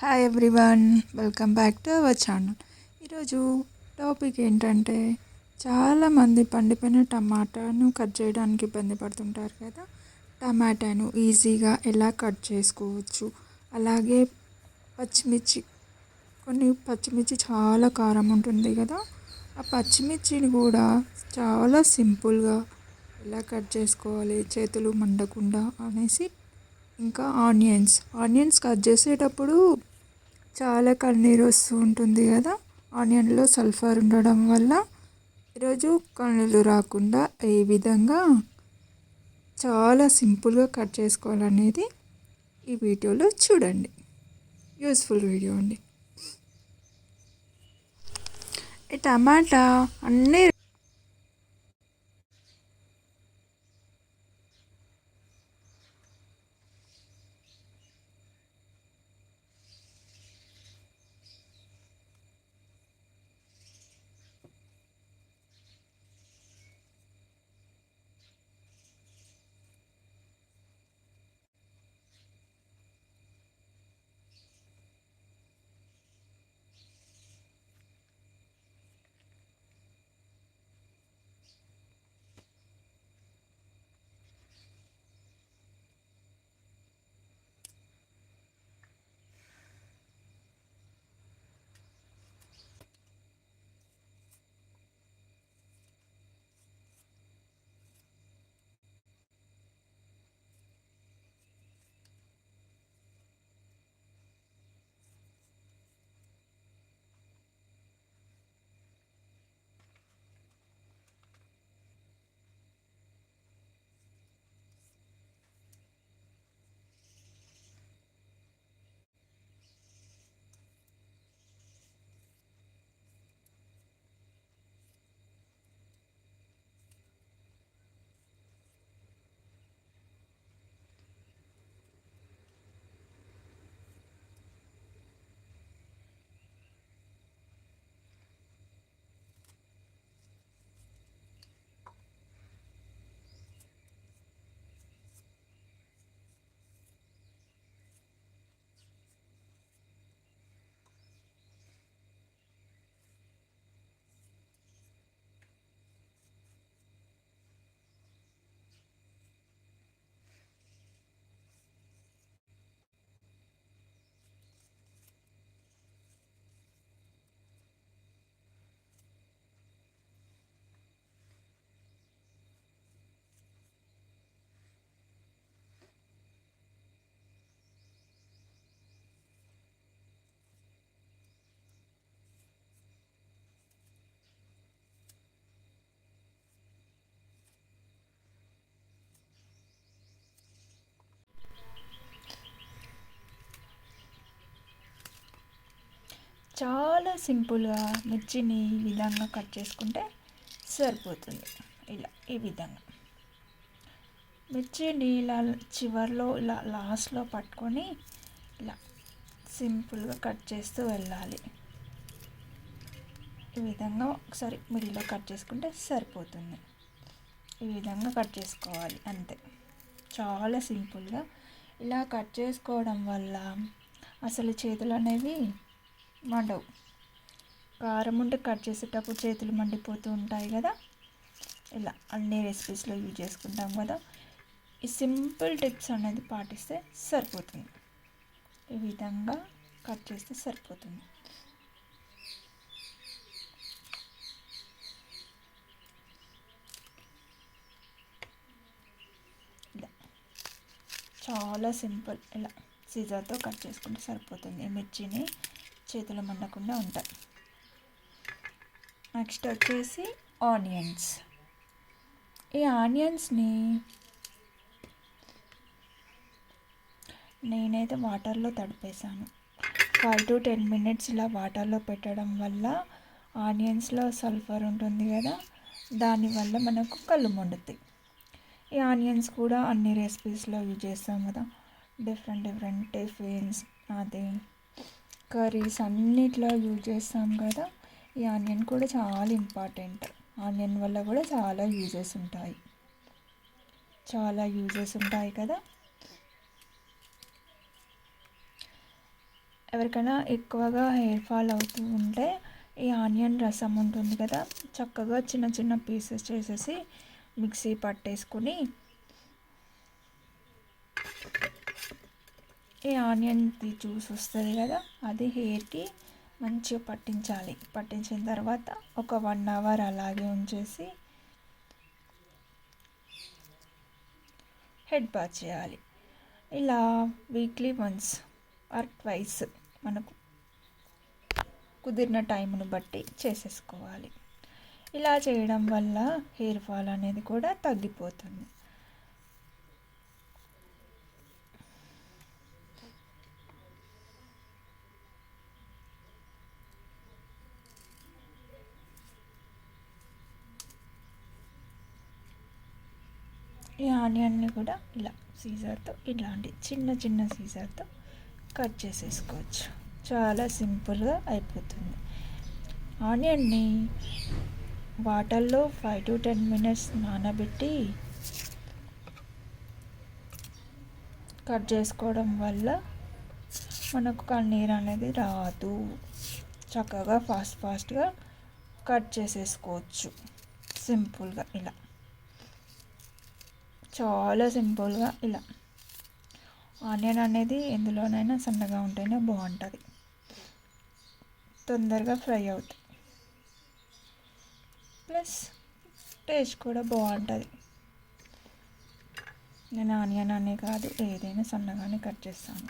Hi everyone welcome back to our channel ఈరోజు topic ఏంటంటే చాలామంది పండిపోయిన టమాటాను కట్ చేయడానికి ఇబ్బంది పడుతుంటారు కదా. టమాటాను ఈజీగా ఎలా కట్ చేసుకోవచ్చు? అలాగే పచ్చిమిర్చి కొన్ని పచ్చిమిర్చి చాలా కారం ఉంటుంది కదా. ఆ పచ్చిమిర్చిని కూడా చాలా సింపుల్గా ఎలా కట్ చేసుకోవాలి? చేతులు మండకుండా అనేసి ఇంకా ఆనియన్స్. ఆనియన్స్ కట్ చేసేటప్పుడు చాలా కన్నీరు వస్తూ ఉంటుంది కదా. ఆనియన్లో సల్ఫర్ ఉండడం వల్ల ఈరోజు కన్నీళ్ళు రాకుండా ఏ విధంగా చాలా సింపుల్గా కట్ చేసుకోవాలనేది ఈ వీడియోలో చూడండి. యూస్ఫుల్ వీడియో అండి. ఈ టమాటా అన్నీ చాలా సింపుల్గా మిర్చిని ఈ విధంగా కట్ చేసుకుంటే సరిపోతుంది. ఇలా ఈ విధంగా. మిర్చిని ఇలా చివరిలో ఇలా లాస్ట్లో పట్టుకొని ఇలా సింపుల్గా కట్ చేస్తూ వెళ్ళాలి. ఈ విధంగా ఒకసారి మిడిల్లో కట్ చేసుకుంటే సరిపోతుంది. ఈ విధంగా కట్ చేసుకోవాలి అంతే. చాలా సింపుల్గా. ఇలా కట్ చేసుకోవడం వల్ల అసలు చేతులు అనేవి మండవు. కారం ఉంటే కట్ చేసేటప్పుడు చేతులు మండిపోతూ ఉంటాయి కదా? ఇలా అన్ని రెసిపీస్లో యూజ్ చేసుకుంటాం కదా? ఈ సింపుల్ టిప్స్ అనేది పాటిస్తే సరిపోతుంది. ఈ విధంగా కట్ చేస్తే సరిపోతుంది. చాలా సింపుల్. ఇలా సీజర్తో కట్ చేసుకుంటే సరిపోతుంది. మిర్చిని చేతులు మండకుండా ఉంటాయి. నెక్స్ట్ వచ్చేసి ఆనియన్స్. ఈ ఆనియన్స్ని నేనైతే వాటర్లో తడిపేశాను. ఫైవ్ టు టెన్ మినిట్స్ ఇలా వాటర్లో పెట్టడం వల్ల ఆనియన్స్లో సల్ఫర్ ఉంటుంది కదా దానివల్ల మనకు కళ్ళు మండుతాయి ఈ ఆనియన్స్ కూడా అన్ని రెసిపీస్లో యూజ్ చేస్తాం కదా. డిఫరెంట్ డిఫరెంట్ టిఫిన్స్ అది. కర్రీస్ అన్నిట్లో యూజ్ చేస్తాం కదా ఈ ఆనియన్ కూడా చాలా ఇంపార్టెంట్. ఆనియన్ వల్ల కూడా చాలా యూజెస్ ఉంటాయి. చాలా యూజెస్ ఉంటాయి కదా. ఎవరికైనా ఎక్కువగా హెయిర్ ఫాల్ అవుతూ ఉంటే ఈ ఆనియన్ రసం ఉంటుంది కదా చక్కగా చిన్న చిన్న పీసెస్ చేసేసి మిక్సీ పట్టేసుకొని ఈ ఆనియన్ జ్యూస్ వస్తుంది కదా అది హెయిర్కి మంచిగా పట్టించాలి. పట్టించిన తర్వాత ఒక వన్ అవర్ అలాగే ఉంచేసి హెడ్ బాత్ చేయాలి. ఇలా వీక్లీ వన్స్ ఆర్ ట్వైస్ మనకు కుదిరిన టైంను బట్టి చేసేసుకోవాలి. ఇలా చేయడం వల్ల హెయిర్ ఫాల్ అనేది కూడా తగ్గిపోతుంది. ఈ ఆనియన్ని కూడా ఇలా సీజర్తో ఇలాంటి చిన్న చిన్న సీజర్తో కట్ చేసేసుకోవచ్చు. చాలా సింపుల్గా అయిపోతుంది. ఆనియన్ని వాటర్లో ఫైవ్ టు టెన్ మినిట్స్ నానబెట్టి కట్ చేసుకోవడం వల్ల మనకు కన్నీరు అనేది రాదు. చక్కగా ఫాస్ట్ ఫాస్ట్గా కట్ చేసేసుకోవచ్చు. సింపుల్గా ఇలా. చాలా సింపుల్గా ఇలా ఆనియన్ అనేది ఎందులోనైనా సన్నగా ఉంటేనే బాగుంటుంది. తొందరగా ఫ్రై అవుతుంది ప్లస్ టేస్ట్ కూడా బాగుంటుంది. నేను ఆనియన్ అనే కాదు ఏదైనా సన్నగానే కట్ చేస్తాను.